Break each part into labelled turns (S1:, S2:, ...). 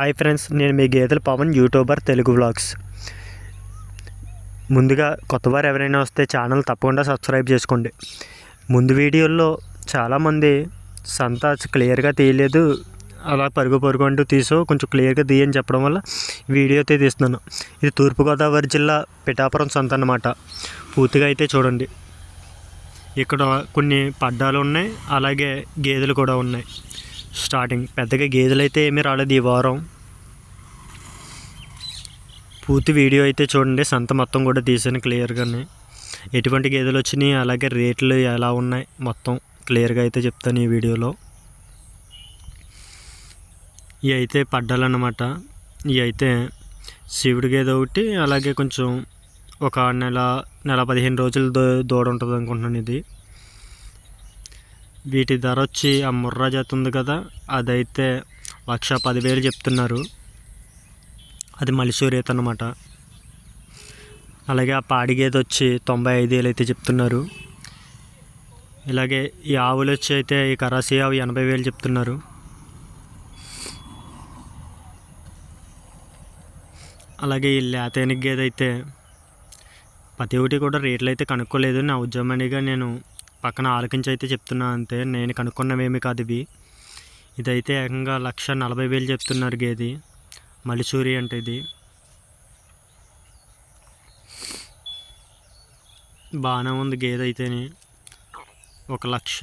S1: Hi friends నేను మీ గేదెల Pawan YouTuber Telugu vlogs. ముందుగా కొత్తవారు ఎవరైనా వస్తే ఛానల్ తప్పకుండా సబ్స్క్రైబ్ చేసుకోండి. ముందు వీడియోల్లో చాలామంది సంత క్లియర్గా తీయలేదు. అలా పరుగు పరుగు అంటూ తీసో కొంచెం క్లియర్గా తీయని చెప్పడం వల్ల వీడియో అయితే తీస్తున్నాను. ఇది తూర్పుగోదావరి జిల్లా పిఠాపురం సంత అన్నమాట. పూర్తిగా అయితే చూడండి. ఇక్కడ కొన్ని పడ్డాలు ఉన్నాయి అలాగే గేదెలు కూడా ఉన్నాయి. స్టార్టింగ్ పెద్దగా గేదెలు అయితే ఏమీ రాలేదు ఈ వారం. పూర్తి వీడియో అయితే చూడండి సంత మొత్తం కూడా తీసాను క్లియర్గానే. ఎటువంటి గేదెలు వచ్చినాయి అలాగే రేట్లు ఎలా ఉన్నాయి మొత్తం క్లియర్గా అయితే చెప్తాను ఈ వీడియోలో. ఇవి అయితే పడ్డాలన్నమాట. ఇవి అయితే శివుడి గేదె ఒకటి అలాగే కొంచెం ఒక నెల నెల పదిహేను రోజులు దూడ ఉంటుంది అనుకుంటున్నాను ఇది. వీటి ధర వచ్చి ఆ ముర్రా జాతి ఉంది కదా అదైతే లక్ష పదివేలు చెప్తున్నారు. అది మలిసూరేత అనమాట అలాగే ఆ పాడి గేదె వచ్చి తొంభై ఐదు వేలు అయితే చెప్తున్నారు. ఇలాగే ఈ ఆవులు వచ్చి అయితే ఈ కరాసి ఆవు ఎనభై వేలు చెప్తున్నారు. అలాగే ఈ లేతేనికి గేదె అయితే ప్రతి ఒక్కటి కూడా రేట్లు అయితే కనుక్కోలేదు. నా ఉద్యమనిగా నేను పక్కన ఆలకించి అయితే చెప్తున్నా అంతే. నేను కనుక్కున్నవేమి కాదు ఇవి. ఇదైతే ఏకంగా లక్ష నలభై వేలు చెప్తున్నారు గేది. మలిసూరి అంటే ఇది. బాగానే ఉంది గేదె అయితేనే. ఒక లక్ష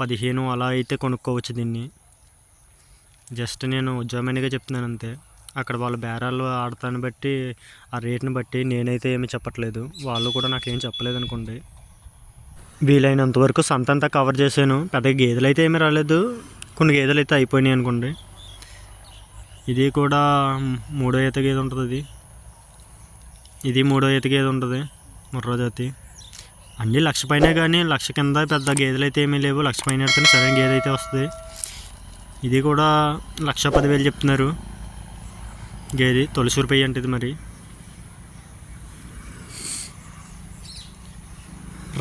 S1: పదిహేను అలా అయితే కొనుక్కోవచ్చు దీన్ని. జస్ట్ నేను ఉద్యమనిగా చెప్తున్నాను అంతే. అక్కడ వాళ్ళ బేరాలు ఆడతాన్ని బట్టి ఆ రేట్ని బట్టి నేనైతే ఏమీ చెప్పట్లేదు. వాళ్ళు కూడా నాకేం చెప్పలేదు అనుకోండి వీలైనంత వరకు సంతంతా కవర్ చేశాను. పెద్దగా గేదెలు అయితే ఏమీ రాలేదు. కొన్ని గేదెలు అయితే అయిపోయినాయి అనుకోండి. ఇది కూడా మూడో ఈత గేదె ఉంటుంది ఇది. ఇది మూడో ఈత గేదె ఉంటుంది. ముర్రా జాతి. అన్నీ లక్ష పైన కానీ లక్ష కింద పెద్ద గేదెలు అయితే ఏమీ లేవు. లక్ష పైన అయితే సరైన గేదె అయితే వస్తుంది. ఇది కూడా లక్ష పదివేలు చెప్తున్నారు. గేది తొలిసూరు పెయ్యి అంటే ఇది మరి.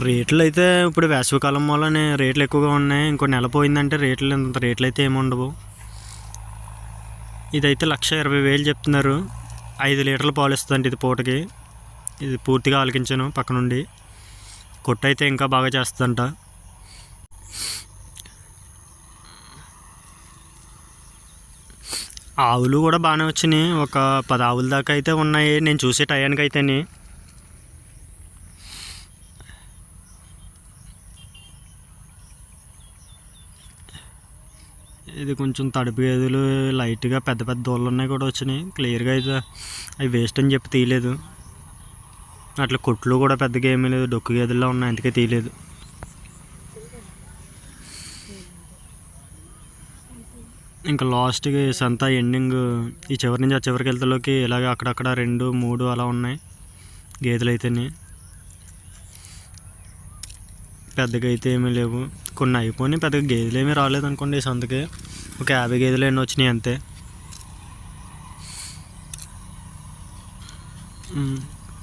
S1: రేట్లు అయితే ఇప్పుడు వేసవికాలం వల్లనే రేట్లు ఎక్కువగా ఉన్నాయి. ఇంకో నెల పోయిందంటే రేట్లు ఇంత రేట్లు అయితే ఏముండవు ఇదైతే లక్ష ఇరవై వేలు చెప్తున్నారు. ఐదు లీటర్లు పాలు ఇస్తుందండి ఇది పూటకి. ఇది పూర్తిగా ఆలకించాను పక్క నుండి కొట్టు అయితే ఇంకా బాగా చేస్తుందంట. ఆవులు కూడా బాగానే వచ్చినాయి. ఒక పది ఆవుల దాకా అయితే ఉన్నాయి. నేను చూసే టయానికి అయితేనే ఇది కొంచెం తడుపు గేదెలు లైట్గా పెద్ద పెద్ద దూళ్ళు ఉన్నాయి కూడా వచ్చినాయి. క్లియర్గా అయితే అవి వేస్ట్ అని చెప్పి తీయలేదు. అట్లా కొట్లు కూడా పెద్దగా ఏమీ లేదు. డొక్కు గేదెల్లో ఉన్నాయి. అందుకే తీయలేదు. ఇంకా లాస్ట్కి సంత ఎండింగ్ ఈ చివరి నుంచి ఆ చివరికి వెళ్తలోకి ఇలాగ అక్కడక్కడ రెండు మూడు అలా ఉన్నాయి. గేదెలు అయితేనే. పెద్దగా అయితే ఏమీ లేవు. కొన్ని అయిపోయినాయి. పెద్దగా గేదెలు ఏమీ రాలేదు అనుకోండి ఈ సంతకి. ఒక యాభై గేదెలు ఎన్ని వచ్చినాయి అంతే.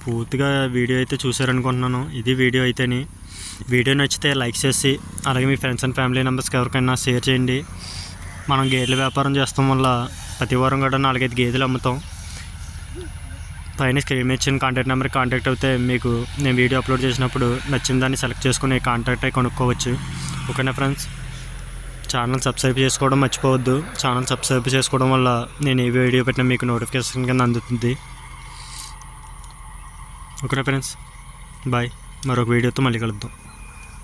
S1: పూర్తిగా వీడియో అయితే చూసారనుకుంటున్నాను ఇది వీడియో అయితేని. వీడియో నచ్చితే లైక్ చేసి అలాగే మీ ఫ్రెండ్స్ అండ్ ఫ్యామిలీ మెంబర్స్కి ఎవరికైనా షేర్ చేయండి. మనం గేదెల వ్యాపారం చేస్తాం వల్ల ప్రతి వారం కూడా నాలుగైదు గేదెలు అమ్ముతాం. పైన స్క్రీన్ ఇచ్చిన కాంటాక్ట్ నెంబర్ కాంటాక్ట్ అయితే మీకు నేను వీడియో అప్లోడ్ చేసినప్పుడు నచ్చిన దాన్ని సెలెక్ట్ చేసుకుని కాంటాక్ట్ అయి కొనుక్కోవచ్చు. ఓకేనా ఫ్రెండ్స్? ఛానల్ సబ్స్క్రైబ్ చేసుకోవడం మర్చిపోవద్దు. ఛానల్ సబ్స్క్రైబ్ చేసుకోవడం వల్ల నేను ఏ వీడియో పెట్టినా మీకు నోటిఫికేషన్ కింద అందుతుంది. ఓకేనా ఫ్రెండ్స్? బాయ్. మరొక వీడియోతో మళ్ళీ కలుద్దాం.